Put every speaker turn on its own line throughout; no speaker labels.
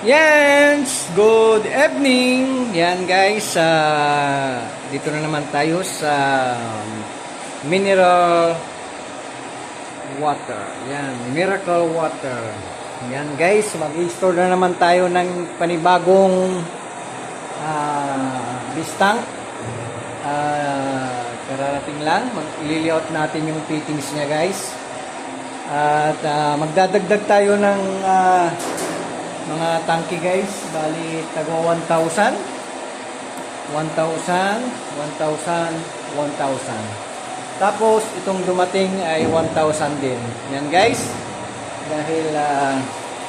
Yan, good evening. Yan guys, ah, dito na naman tayo sa mineral water. Yan, miracle water. Yan guys, mag-store na naman tayo ng panibagong ah, bistang. Ah, kararating lang, mag-layout natin yung fittings niya guys. At ah, magdadagdag tayo ng ah, mga tangke guys. Bali, tagwa 1,000. 1,000, 1,000, 1,000. Tapos, itong dumating ay 1,000 din. Yan guys. Dahil ah,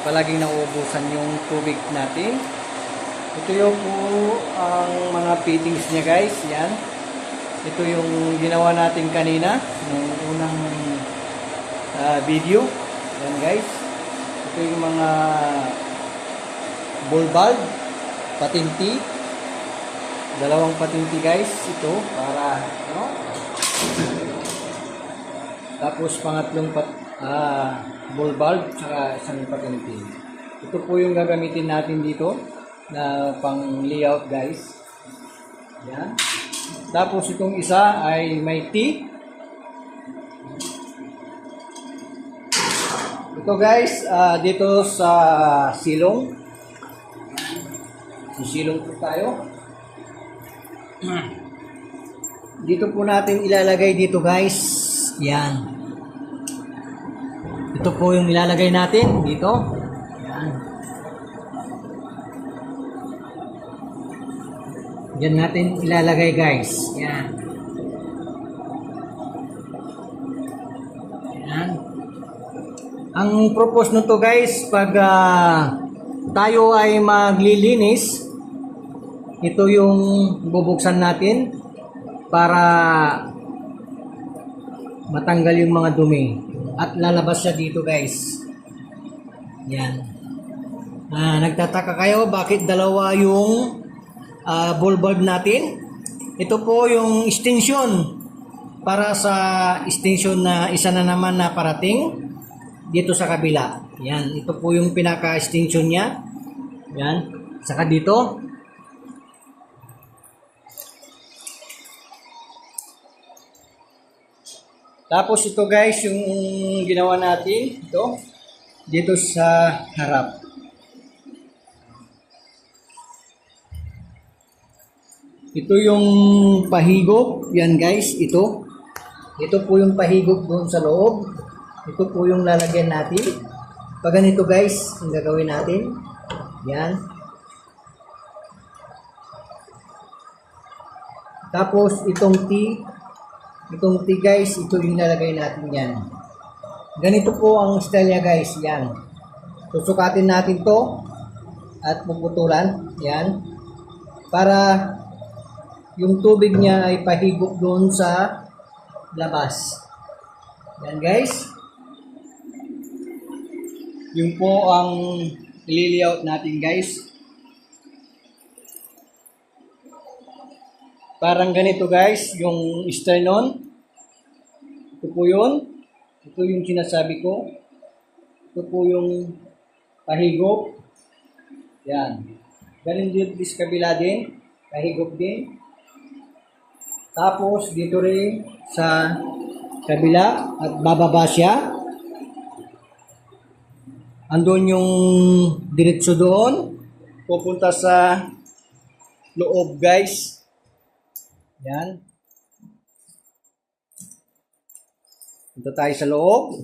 palaging nauubusan yung tubig natin. Ito yung po ang mga fittings niya guys. Yan. Ito yung ginawa natin kanina. Nung unang ah, video. Yan guys. Ito yung mga bull bulb, patinti. Dalawang patinti guys. Ito para ano? Tapos pangatlong pat, ah, bull bulb saka isang patinti. Ito po yung gagamitin natin dito na pang layout guys. Yan. Tapos itong isa ay may T. Ito guys, ah, dito sa silong. Sisilong po tayo. Dito po natin ilalagay dito guys. Yan. Ito po yung ilalagay natin dito. Yan. Yan natin ilalagay guys. Yan. Yan. Ang propose nito guys, pag ah, tayo ay maglilinis, ito yung bubuksan natin para matanggal yung mga dumi. At lalabas siya dito guys. Yan. Ah, nagtataka kayo bakit dalawa yung ah, ball bulb natin? Ito po yung extension para sa extension na isa na naman na parating dito sa kabila. Yan, ito po yung pinaka-extension niya. Yan, saka dito. Tapos ito guys, yung ginawa natin, ito, dito sa harap. Ito yung pahigop, yan guys, ito. Ito po yung pahigop doon sa loob. Ito po yung lalagyan natin. Pag ganito guys, ang gagawin natin. Yan. Tapos itong T, itong T guys, ito yung lalagay natin yan. Ganito po ang style niya guys, yan. Susukatin natin to at puputulan, yan. Para yung tubig niya ay pahigop doon sa labas. Yan guys. Yung po ang i-layout natin guys. Parang ganito guys, yung sternum. Ito po yun. Ito yung sinasabi ko. Ito po yung pahigop. Yan. Ganun din sa kabila din. Pahigop din. Tapos dito rin sa kabila at bababa siya. Andun yung diretso doon. Pupunta sa loob guys. Yan. Punta tayo sa loob.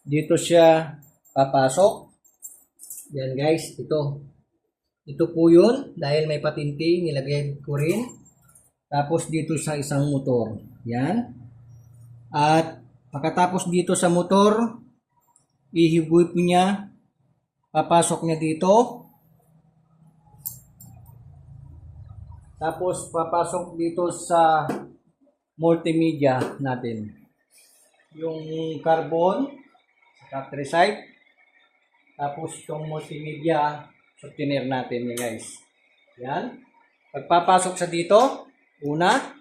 Dito siya papasok. Yan guys, ito. Ito po yun. Dahil may patinti, nilagay ko rin. Tapos dito sa isang motor. Yan. At pagkatapos dito sa motor, ihigupin niya, papasok niya dito. Tapos papasok dito sa multimedia natin. Yung carbon, sa site. Tapos itong multimedia, souvenir natin ni guys. Yan. Pagpapasok sa dito, una,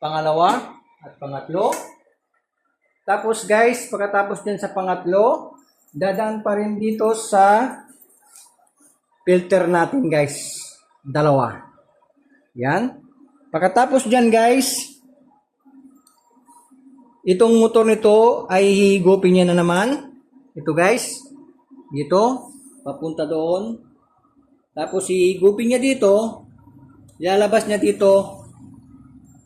pangalawa, at pangatlo. Tapos guys, pagkatapos din sa pangatlo, dadaan pa rin dito sa filter natin guys. Dalawa. Yan. Pagkatapos dyan guys, itong motor nito ay higupin niya na naman. Ito guys. Dito. Papunta doon. Tapos higupin niya dito. Lalabas niya dito.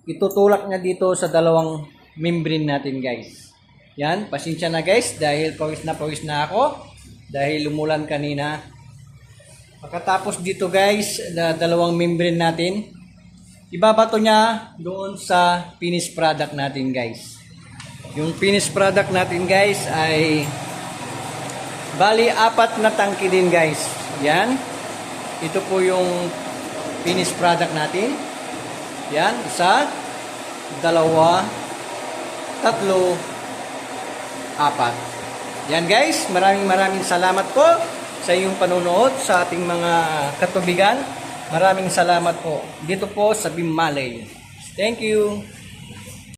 Itutulak niya dito sa dalawang membrane natin guys. Yan. Pasensya na guys dahil pawis na pawis na ako. Dahil umulan kanina. Pagkatapos dito guys, na dalawang membrane natin, ibabato niya doon sa finished product natin guys. Yung finished product natin guys ay bali apat na tangke din guys. Yan. Ito po yung finished product natin. Yan, isa, dalawa, tatlo, apat. Yan guys, maraming maraming salamat po sa iyong panonood sa ating mga katubigan. Maraming salamat po. Dito po sa Bimalay. Thank you.